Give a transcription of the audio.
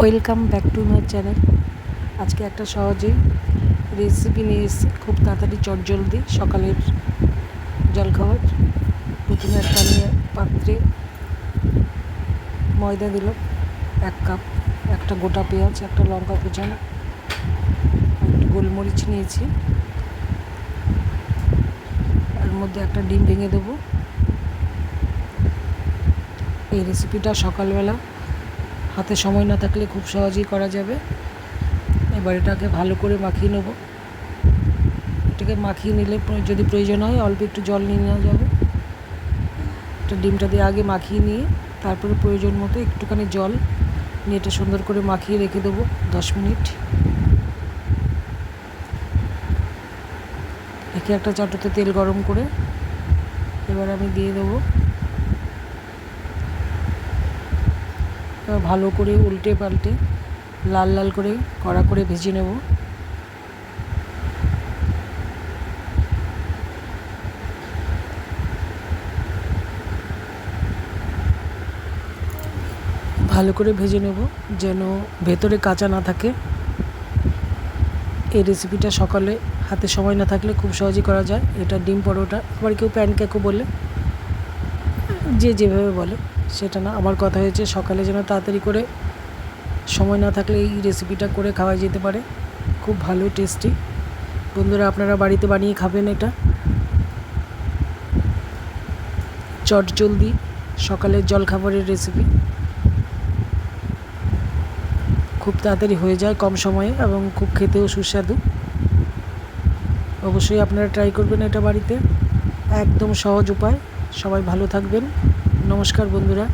Welcome back to my channel আজকে একটা সহজেই রেসিপি নিয়ে এসেছি। খুব তাড়াতাড়ি, চটজলদি। সকালের জলখাবার। প্রথমে একটা নিয়ে পাত্রে ময়দা দিল এক কাপ। একটা গোটা পেঁয়াজ, একটা লঙ্কা কুচানো। একটু গোলমরিচ নিয়েছি। এর মধ্যে একটা ডিম ভেঙে দেবো। এই রেসিপিটা সকালবেলা হাতে সময় না থাকলে খুব সহজেই করা যাবে। এবার এটাকে ভালো করে মাখিয়ে নেব। এটাকে মাখিয়ে নিলে যদি প্রয়োজন হয় অল্প একটু জল নিয়ে নেওয়া যাবে। এটা ডিমটা দিয়ে আগে মাখিয়ে নিয়ে তারপরে প্রয়োজন মতো একটুখানি জল নিয়ে এটা সুন্দর করে মাখিয়ে রেখে দেবো দশ মিনিট। রেখে একটা চাটুতে তেল গরম করে এবার আমি দিয়ে দেবো এবার ভালো করে উল্টে পাল্টে লাল লাল করে কড়া করে ভেজে নেব। ভালো করে ভেজে নেব যেন ভেতরে কাঁচা না থাকে। এই রেসিপিটা সকালে হাতে সময় না থাকলে খুব সহজেই করা যায়। এটা ডিম পরোটা, আবার কেউ প্যানকেকও বলে। যে যেভাবে বলে। সেটা না, আমার কথা হয়েছে সকালে যেন তাড়াতাড়ি করে সময় না থাকলে এই রেসিপিটা করে খাওয়া যেতে পারে। খুব ভালো টেস্টি বন্ধুরা, আপনারা বাড়িতে বানিয়ে খাবেন এটা। চট জলদি সকালের জলখাবারের রেসিপি খুব তাড়াতাড়ি হয়ে যায় কম সময়ে এবং খুব খেতেও সুস্বাদু। অবশ্যই আপনারা ট্রাই করবেন এটা বাড়িতে। একদম সহজ উপায়। সবাই ভালো থাকবেন। নমস্কার বন্ধুরা।